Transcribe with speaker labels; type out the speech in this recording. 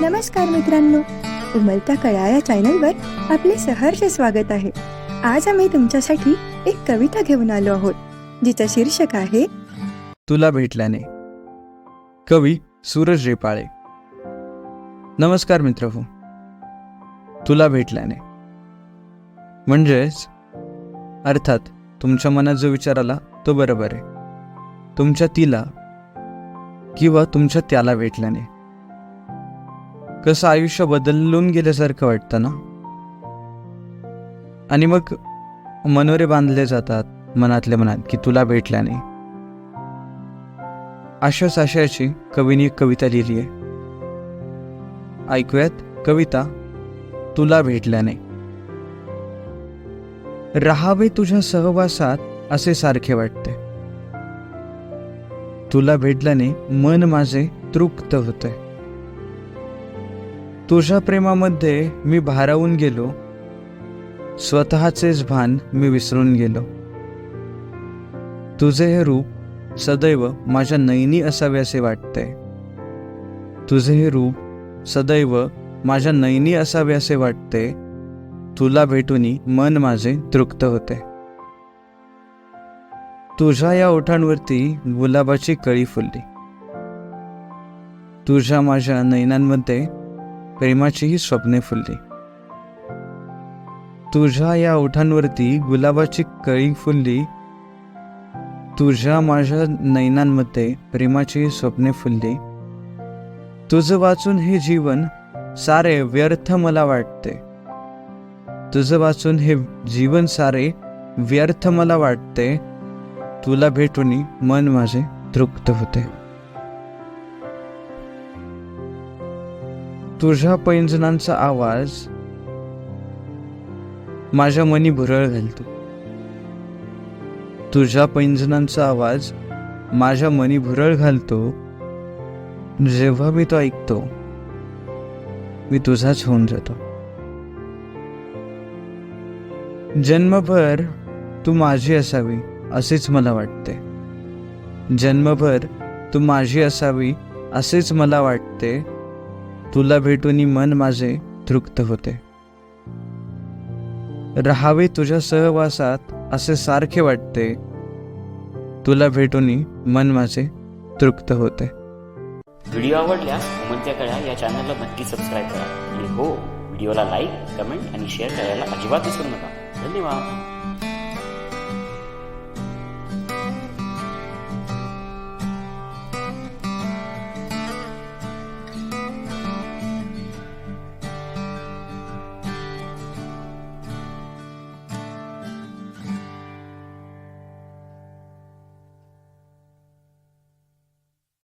Speaker 1: नमस्कार मित्रांनो. उमलता कळा या चॅनलवर आपले सहर्ष स्वागत आहे. आज आम्ही तुमच्यासाठी एक कविता घेऊन आलो आहोत जिचं शीर्षक आहे
Speaker 2: तुला भेटल्याने. कवी सूरज रेपाळे. नमस्कार मित्र हो तुला भेटल्याने. म्हणजेच अर्थात तुमच्या मनात जो विचार आला तो बरोबर आहे. तुमच्या तिला किंवा तुमच्या त्याला भेटल्याने. कसं आयुष्य बदलून गेल्यासारखं वाटतं ना? आणि मग मनोरे बांधले जातात मनातल्या मनात की तुला भेटल्याने. अशाच आशयाची कवीने एक कविता लिहिली आहे. ऐकूयात कविता तुला भेटल्याने. राहावे तुझ्या सहवासात असे सारखे वाटते. तुला भेटल्याने मन माझे तृप्त होते. तुझ्या प्रेमामध्ये मी भारावून गेलो. स्वतःचेच भान मी विसरून गेलो. तुझे हे रूप सदैव माझ्या नैनी असावे असे वाटते. तुझे हे रूप सदैव माझ्या नैनी असावे असे वाटते. तुला भेटूनी मन माझे तृप्त होते. तुझ्या या ओठांवरती गुलाबाची कळी फुलली. तुझ्या माझ्या नैनांमध्ये प्रेमाचीही स्वप्ने फुलली. तुझ्या या ओठांवरती गुलाबाची कळी फुलली. तुझ्या माझ्या नैनांमध्ये प्रेमाची स्वप्ने फुलली. तुझं वाचून हे जीवन सारे व्यर्थ मला वाटते. तुझं वाचून हे जीवन सारे व्यर्थ मला वाटते. तुला भेटून मन माझे तृप्त होते. तुझ्या पैंजणांचा आवाज माझ्या मनी भुरळ घालतो. तुझ्या पैंजणांचा आवाज माझ्या मनी भुरळ घालतो. जेव्हा मी तो ऐकतो मी तुझाच होऊन जातो. जन्मभर तू माझी असावी असेच मला वाटते. जन्मभर तू माझी असावी असेच मला वाटते. तुला भेटून मन माझे तृप्त होते. राहावे तुझ्या सहवासात असे सारखे वाटते. तुला भेटून मन माझे तृप्त होते.
Speaker 3: व्हिडिओ आवडल्यास उमंत्या कळा या चॅनलला नक्की सबस्क्राईब करा. आणि हो व्हिडिओला लाईक कमेंट आणि शेअर करायला अजिबात विसरू नका. धन्यवाद.